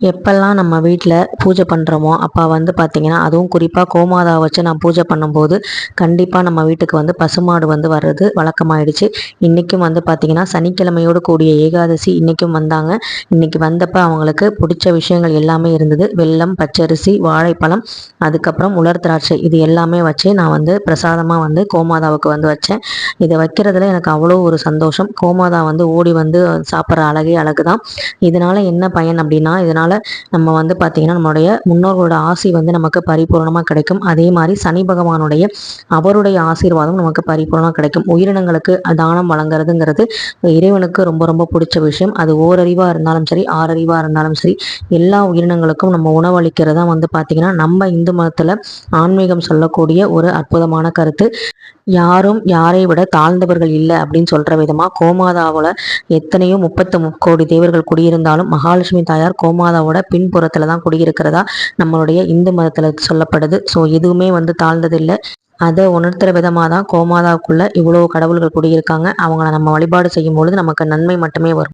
எப்பெல்லாம் நம்ம வீட்டில் பூஜை பண்ணுறோமோ அப்போ வந்து பார்த்திங்கன்னா அதுவும் குறிப்பாக கோமாதா வச்சு நான் பூஜை பண்ணும்போது கண்டிப்பாக நம்ம வீட்டுக்கு வந்து பசுமாடு வந்து வர்றது வழக்கமாயிடுச்சு. இன்றைக்கும் வந்து பார்த்திங்கன்னா சனிக்கிழமையோடு கூடிய ஏகாதசி இன்றைக்கும் வந்தாங்க. இன்றைக்கி வந்தப்போ அவங்களுக்கு பிடிச்ச விஷயங்கள் எல்லாமே இருந்தது. வெல்லம் பச்சரிசி வாழைப்பழம் அதுக்கப்புறம் உலர் திராட்சை இது எல்லாமே வச்சு நான் வந்து பிரசாதமாக வந்து கோமாதாவுக்கு வந்து வச்சேன். இதை வைக்கிறதுல எனக்கு அவ்வளோ ஒரு சந்தோஷம். கோமாதா வந்து ஓடி வந்து சாப்பிட்ற அழகே அழகு தான் இதனால் என்ன பயன் அப்படின்னா இதனால் நம்ம வந்து பார்த்திங்கன்னா நம்மளுடைய முன்னோர்களோட ஆசி வந்து நமக்கு பரிபூர்ணமாக கிடைக்கும். அதே மாதிரி சனி பகவானுடைய அவருடைய ஆசீர்வாதம் நமக்கு பரிபூர்ணமாக கிடைக்கும். உயிரினங்களுக்கு தானம் வழங்குறதுங்கிறது இறைவனுக்கு ரொம்ப ரொம்ப பிடிச்ச விஷயம். அது ஓரறிவாக இருந்தாலும் சரி ஆறறிவாக இருந்தாலும் சரி எல்லா உயிரினங்களுக்கும் நம்ம உணவளிக்கிறதா வந்து பார்த்திங்கன்னா நம்ம இந்து மதத்தில் ஆன்மீகம் சொல்லக்கூடிய ஒரு அற்புதமான கருத்து. யாரும் யாரை விட தாழ்ந்தவர்கள் இல்லை அப்படின்னு சொல்கிற விதமாக கோமாதாவில் எத்தனையோ முப்பத்து கோடி தேவர்கள் குடியிருந்தாலும் மகாலட்சுமி தாயார் கோமாதா கோமாதாவோட பின்புறத்தில் தான் குடியிருக்கிறதா நம்மளுடைய இந்து மதத்தில் சொல்லப்படுது. ஸோ எதுவுமே வந்து தாழ்ந்தது இல்லை அதை உணர்த்துற விதமாக தான் கோமாதாவுக்குள்ள இவ்வளோ கடவுள்கள் குடியிருக்காங்க. அவங்கள நம்ம வழிபாடு செய்யும் பொழுது நமக்கு நன்மை மட்டுமே வரும்.